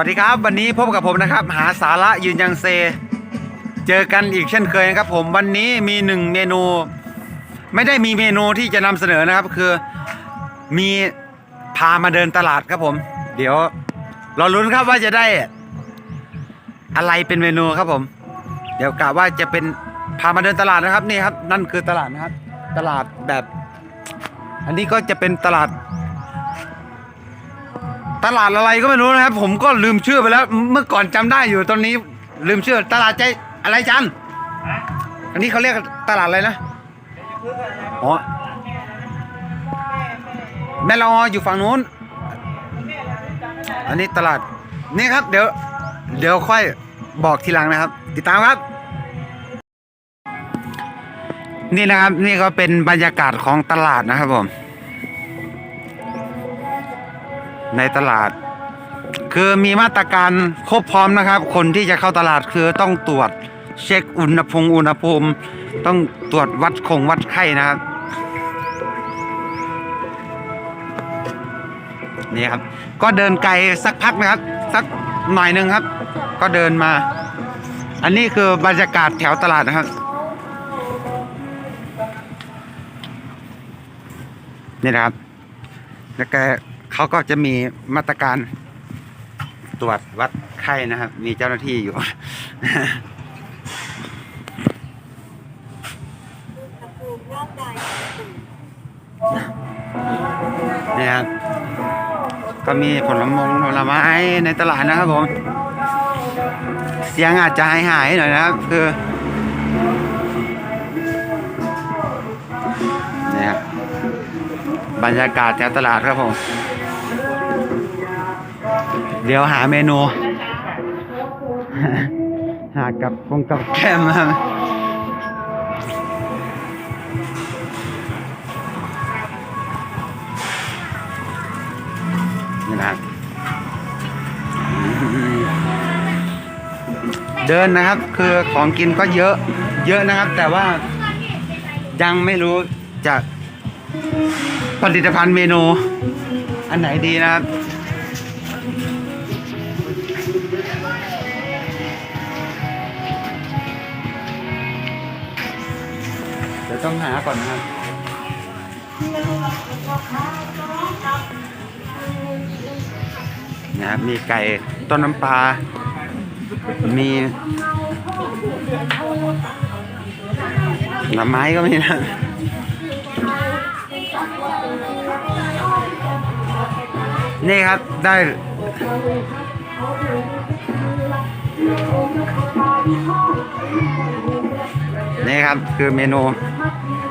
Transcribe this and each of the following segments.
วัสดีครับ วันนี้พบกับผมนะครับ หาสาระยืนยังเซ เจอกันอีกเช่นเคยนะครับ ผมวันนี้มีหนึ่งเมนู ไม่ได้มีเมนูที่จะนำเสนอนะครับ คือมีพามาเดินตลาดครับผม เดี๋ยวเราลุ้นครับว่าจะได้ อะไรเป็นเมนูครับผม เดี๋ยวกะว่าจะเป็นพามาเดินตลาดนะครับนี่ครับ นั่นคือตลาดนะครับ ตลาดแบบ อันนี้ก็จะเป็นตลาด ตลาดอะไรก็ไม่รู้นะครับ ผมก็ลืมชื่อไปแล้ว เมื่อก่อนจำได้อยู่ตอนนี้ ลืมชื่อตลาดใจอะไรจันอันนี้เขาเรียกตลาดอะไรนะอ๋อแม่ละอออยู่ฝั่งนู้น อันนี้ตลาดนี่ครับ เดี๋ยว เดี๋ยวค่อยบอกทีหลังนะครับ ติดตามครับ นี่นะครับ นี่ก็เป็นบรรยากาศของตลาดนะครับผม ในตลาด คือมีมาตรการครบพร้อมนะครับ คนที่จะเข้าตลาดคือต้องตรวจเช็คอุณหภูมิอุณหภูมิ ต้องตรวจวัดคงวัดไข้นะครับนี่ครับ ก็เดินไกลสักพักนะครับ สักหน่อยหนึ่งครับ ก็เดินมา อันนี้คือบรรยากาศแถวตลาดนะครับนี่นะครับแล้วก็ เขาก็จะมีมาตรการตรวจวัดไข้นะครับ มีเจ้าหน้าที่อยู่ เนี่ยครับก็มีผลมงผลไม้ในตลาดนะครับผม เสียงอาจจะหายหายหน่อยนะครับ คือเนี่ยครับบรรยากาศแถวตลาดครับผม เดี๋ยวหาเมนู หากับคงกับแก้มครับนี่นะครับเดินนะครับคือของกินก็เยอะเยอะนะครับ แต่ว่ายังไม่รู้จะผลิตภัณฑ์เมนู อันไหนดีนะครับ ยวต้องหาก่อนนะครับนะครับมีไก่ต้นน้ำปลา มีหน่อไม้ก็มีนะนี่ครับได้ นี่ครับคือเมนู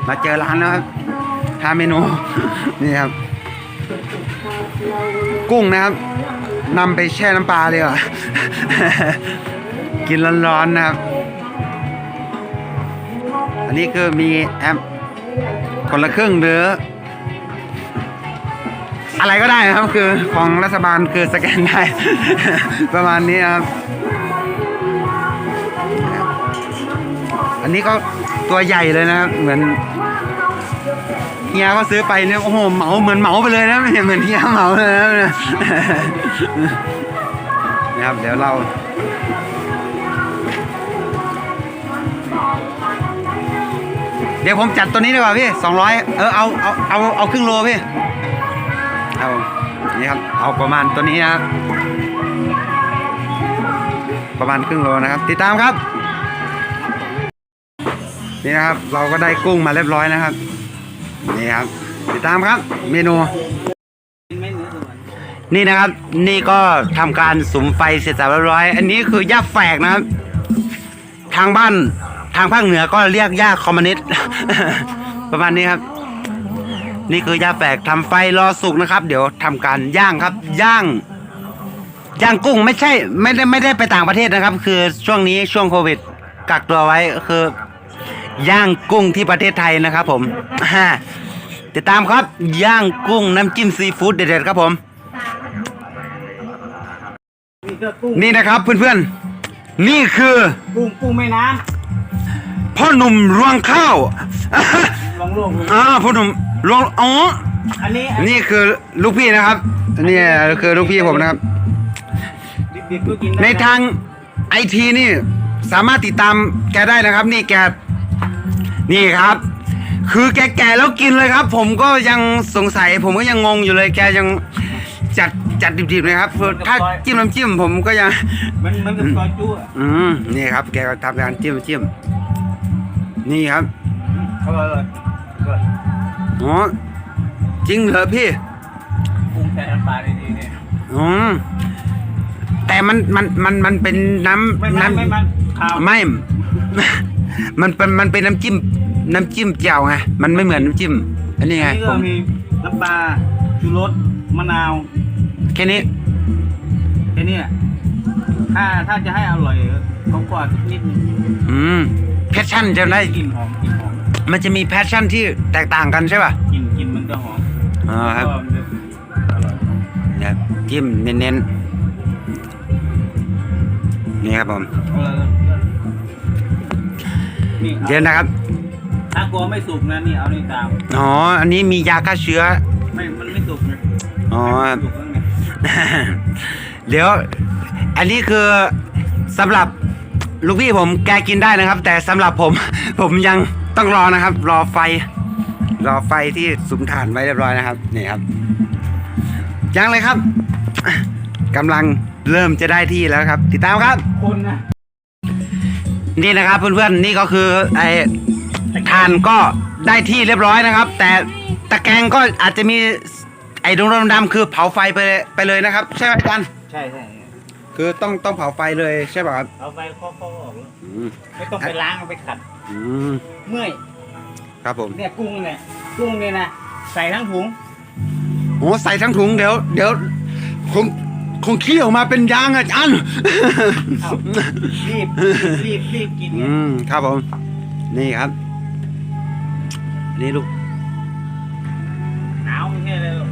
มาเจอร้านแล้วครับหาเมนู นี่ครับ กุ้งนะครับนำไปแช่น้ำปลาเลยว่ะกินร้อนๆนะครับ อันนี้คือมีแอปคนละครึ่งหรือ อะไรก็ได้นะครับคือของรัฐบาลคือสแกนได้ ประมาณนี้ครับ อันนี้ก็ตัวใหญ่เลยนะครับเหมือนเฮียเขาซื้อไปเนี่ยโอ้โหเหมาเหมือนเหมาไปเลยนะไม่เห็นเหมือนเฮียเหมาเลยนะนะครับเดี๋ยวเราเดี๋ยวผมจัดตัวนี้ดีกว่าพี่สองร้อยเออเอาเอาเอาเอาครึ่งโลพี่เอานี่ครับเอาประมาณตัวนี้นะครับประมาณครึ่งโลนะครับ ติดตามครับ นี่นะครับเราก็ได้กุ้งมาเรียบร้อยนะครับ นี่ครับ ติดตามครับ เมนู นี่นะครับ นี่ก็ทำการสุมไฟเสร็จสับเรียบร้อย อันนี้คือย่าแฝกนะครับ ทางบ้านทางภาคเหนือก็เรียกย่าคอมมิวนิสต์ประมาณนี้ครับ นี่คือย่าแฝกทำไฟรอสุกนะครับ เดี๋ยวทำการย่างครับ ย่างย่างกุ้งไม่ใช่ไม่ได้ไม่ได้ไปต่างประเทศนะครับ คือช่วงนี้ช่วงโควิดกักตัวไว้คือ ย่างกุ้งที่ประเทศไทยนะครับผมฮ่าติดตามครับ ย่างกุ้งน้ำจิ้มซีฟู้ดเด็ดๆครับผม นี่ก็กุ้งนี่นะครับเพื่อนๆ นี่คือกุ้งกุ้งแม่น้พ่อหนุ่มรวงข้าวำลองลวกดูอ่าพ่อหนุ่มรวงอ๋ออันนี้นี่คือลูกพี่นะครับนี่คือลูกพี่ผมนะครับดดิบก็กินได้ในทางไอทีนี่สามารถติดตามแกได้นะครับ นี่แก นี่ครับ คือแกแก่แล้วกินเลยครับ ผมก็ยังสงสัย ผมก็ยังงงอยู่เลยแกยังจัดจัดดิบๆเลยครับถ้าจิ้มน้ำจิ้มผมก็ยังมันมันกับซอยจุ๊อะอืมนี่ครับ แกก็ทำการจิ้มจิ้มนี่ครับอร่อยเลยก็อ๋อจริงเหรอพี่ปรุงใส่น้ำปลาดีๆเนี่ยอืมแต่มันมันมันมันเป็นน้ำไม่มันน้ำไม่มันข้าวไม่ มันเป็นมันเป็นน้ำจิ้ม น้ำจิ้มเจียวไงมันไม่เหมือนน้ำจิ้ม อันนี้ไงนี่ผก็มมีน้ำปลาชูรสมะนาวแค่นี้แค่นี้แหละถ้าถ้าจะให้อร่อยเขากว่านิดนึงอืมแพชชั่นจะได้กลิ่นหอมกลิ่นหอมมันจะมีแพชชั่นที่แตกต่างกันใช่ป่ะกลิ่นกลิ่นมันจะหอมอ๋อครับ ก็มันจะอร่อยเนี่ยจิ้มเน้นๆนี่ครับผม เอาเลยนี่เดี๋ยวนะครับ ถ้ากลัวไม่สุกนะนี่เอานี่ตาม อ๋อ อันนี้มียาฆ่าเชื้อ ไม่ มันไม่สุกไงอ๋อไม่สุกแล้วไงเดี๋ยว อันนี้คือสำหรับลูกพี่ผมแกกินได้นะครับ แต่สำหรับผม ผมยังต้องรอนะครับ รอไฟ รอไฟที่สุมฐานไว้เรียบร้อยนะครับนี่ครับยังเลยครับกำลังเริ่มจะได้ที่แล้วครับ ติดตามครับ คนนะ นี่นะครับเพื่อนๆนี่ก็คือไอ้ ทานก็ได้ที่เรียบร้อยนะครับ แต่ตะแกรงก็อาจจะมีไอ้ดวงดำๆคือเผาไฟไปเลยไปเลยนะครับ ใช่ไหมกันใช่ใช่คือต้องต้องเผาไฟเลยใช่ป่ะครับเอาไปเคาะๆออกแล้วอืมไม่ต้องไปล้างเอาไปขัด อืมเมื่อยครับผมเนี่ยกุ้งเนี่ยกุ้งเนี่ยนะใส่ทั้งถุงโอ้ใส่ทั้งถุงเดี๋ยว เดี๋ยวคงคงขี้ออกมาเป็นยางอะอันเอ้ารีบรีบรีบกินไง อืมครับผม นี่ครับ นี่ลูกหนาวไม่ใช่เลยหรอก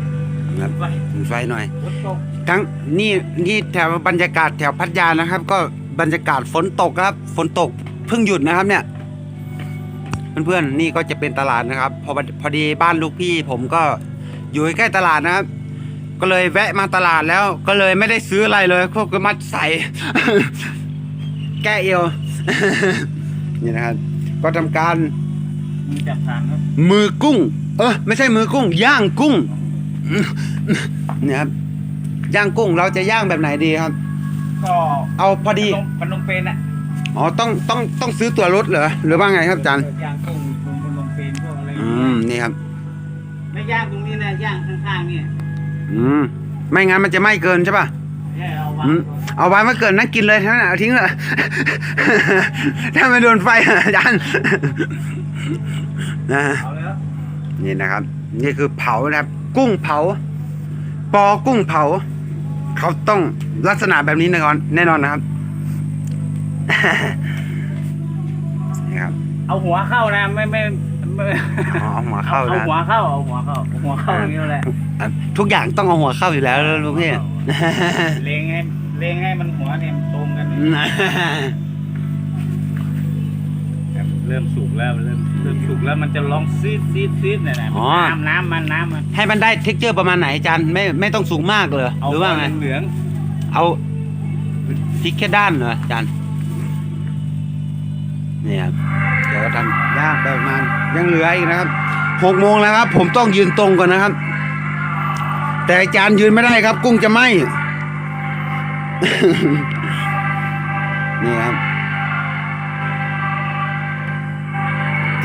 ครับไปถึงไฟหน่อยฝนตกทั้งนี่นี่แถวบรรยากาศแถวพัทยานะครับ ก็บรรยากาศฝนตกครับ ฝนตกเพิ่งหยุดนะครับเนี่ย เพื่อนๆนี่ก็จะเป็นตลาดนะครับ พอพอดีบ้านลูกพี่ ผมก็อยู่ใกล้ๆตลาดนะครับ ก็เลยแวะมาตลาดแล้ว ก็เลยไม่ได้ซื้ออะไรเลยพวกก็มาใส่แก้เอวนี่นะครับ ก็ทำการ มีจับทางครับมือกุ้ง เออไม่ใช่มือกุ้ง ย่างกุ้งเนี่ยครับย่างกุ้งเราจะย่างแบบไหนดีครับ ก็เอาพอดีขนมขนมเป็นอะอ๋อต้องต้องต้องซื้อตัวรถเหรอหรือว่าไงครับอาจารย์ย่างกุ้งขนมเป็นพวกอะไรอืมนี่ครับไม่ย่างตรงนี้นะย่างข้างๆเนี่ยอืมไม่งั้นมันจะไหม้เกินใช่ป่ะแค่เอาวางอืมเอาไว้มาเกินนั่งกินเลยทั้งนั้นเอาทิ้งเลยถ้าไม่โดนไฟอาจารย์ นะเอาแล้วนี่นะครับ นี่คือเผานะครับ กุ้งเผา ปอกุ้งเผา เขาต้องลักษณะแบบนี้แน่นอนแน่นอนนะครับนี่ครับ เอาหัวเข้านะไม่ไม่ไม่อ๋อเอาหัวเข้าเอานะหัวเข้าเอาหัวเข้าเอาหัวเข้าอย่างนี้แหละอะทุกอย่างต้องเอาหัวเข้าอยู่แล้วลุงพี่เลงให้เลงให้มันหัวเนี่ยตรงกันครับเริ่มสุกแล้วเริ่มเริ่มสุกแล้วมันจะร้องซีดซีดซีดเนี่ยนะอ๋อ น้ำน้ำมันน้ำมันให้มันได้เท็กเจอร์ประมาณไหนอาจารย์ไม่ไม่ต้องสูงมากเลยเอาหรือว่าไง เหลืองเอาพลิกแค่ด้านเหรออาจารย์เนี่ยครับเดี๋ยวก็ทำย่างไปประมาณยังเหลืออีกนะครับหกโมงแล้วครับ ผมต้องยืนตรงก่อนนะครับ แต่อาจารย์ยืนไม่ได้ครับ กุ้งจะไหม นี่ครับ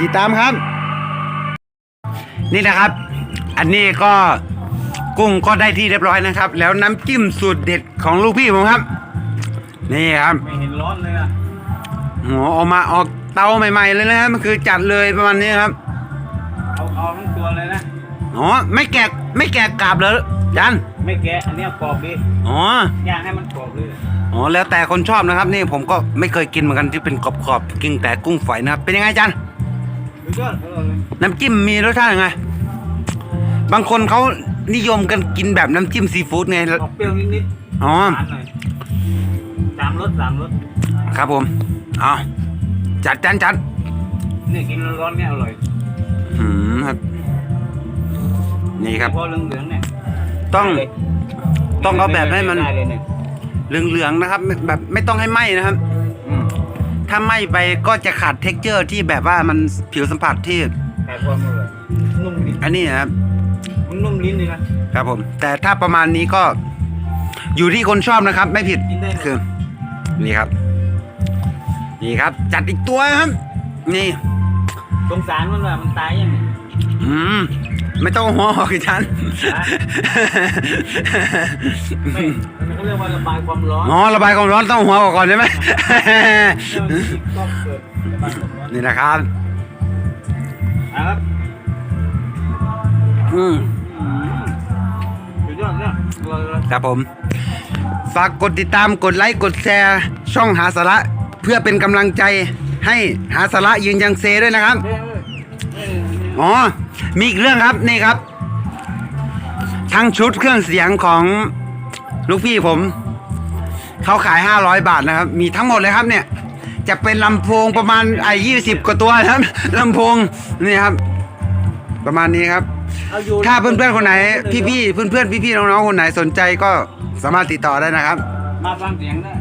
ติดตามครับ นี่นะครับ อันนี้ก็กุ้งก็ได้ที่เรียบร้อยนะครับ แล้วน้ำจิ้มสูตรเด็ดของลูกพี่ผมครับ นี่ครับไม่เห็นร้อนเลยอะหัวออกมาออกเตาใหม่ ๆ เลยนะครับมันคือจัดเลยประมาณนี้ครับเอาเอาทั้งตัวเลยนะอ๋อไม่แกะไม่แกะกาบเลยจันไม่แกะอันเนี้ยกรอบดีอ๋อย่างให้มันกรอบเลยอ๋อแล้วแต่คนชอบนะครับ นี่ผมก็ไม่เคยกินเหมือนกันที่เป็นกรอบๆกินแต่กุ้งฝอยนะครับเป็นยังไงจัน น้ำจิ้มมีรสชาติยังไง บางคนเขานิยมกันกินแบบน้ำจิ้มซีฟู้ดไง ออกเปรี้ยวนิดอ๋อๆหวานหน่อยสามรสสามรสครับผมเอาจัดจันจัดนี่กินร้อนๆเนี่ยอร่อยอืมครับ นี่ครับพอเหลืองๆเนี่ยต้องได้เลยต้องเอาแบบให้มันได้เลยเนี่ยเหลืองๆนะครับ แบบไม่ต้องให้ไหม้นะครับอืม ถ้าไหม้ไปก็จะขาดเท็กเจอร์ที่แบบว่ามันผิวสัมผัสที่ขาดความอร่อยนุ่มลิ้นอันนี้นะครับมันนุ่มลิ้นเลยนะครับผม แต่ถ้าประมาณนี้ก็อยู่ที่คนชอบนะครับ ไม่ผิดกินได้หมดคือนี่ครับ นี่ครับ จัดอีกตัวครับ นี่สงสารมันว่ามันตายยังไงอืม ไม่ต้องห่ออีกท่านไม่มันก็เรียกว่าระบายความร้อนอ๋อระบายความร้อนต้องหัวออกก่อนใช่ไหมเรื่องที่ต้องเกิดระบายความร้อนนี่นะครับอะครับอืมอืมสุดยอดเนี่ยอร่อยเลยครับผม ฝากกดติดตามกดไลค์กดแชร์ ช่องหาสาระเพื่อเป็นกำลังใจให้หาสาระยืนยังเซด้วยนะครับเอ้ยเอ้ยเอ้ยอ๋อ มีอีกเรื่องครับนี่ครับ ทั้งชุดเครื่องเสียงของลูกพี่ผม เขาขาย 500 บาทนะครับ มีทั้งหมดเลยครับเนี่ย จะเป็นลำโพงประมาณไอ้ยี่สิบกว่าตัวนะครับลำโพงนี่ครับ ประมาณนี้ครับเอาอยู่ถ้าเพื่อนๆคนไหน พี่ๆเพื่อนๆพี่ๆน้องๆคนไหนสนใจก็สามารถติดต่อได้นะครับ มาฟังเสียงได้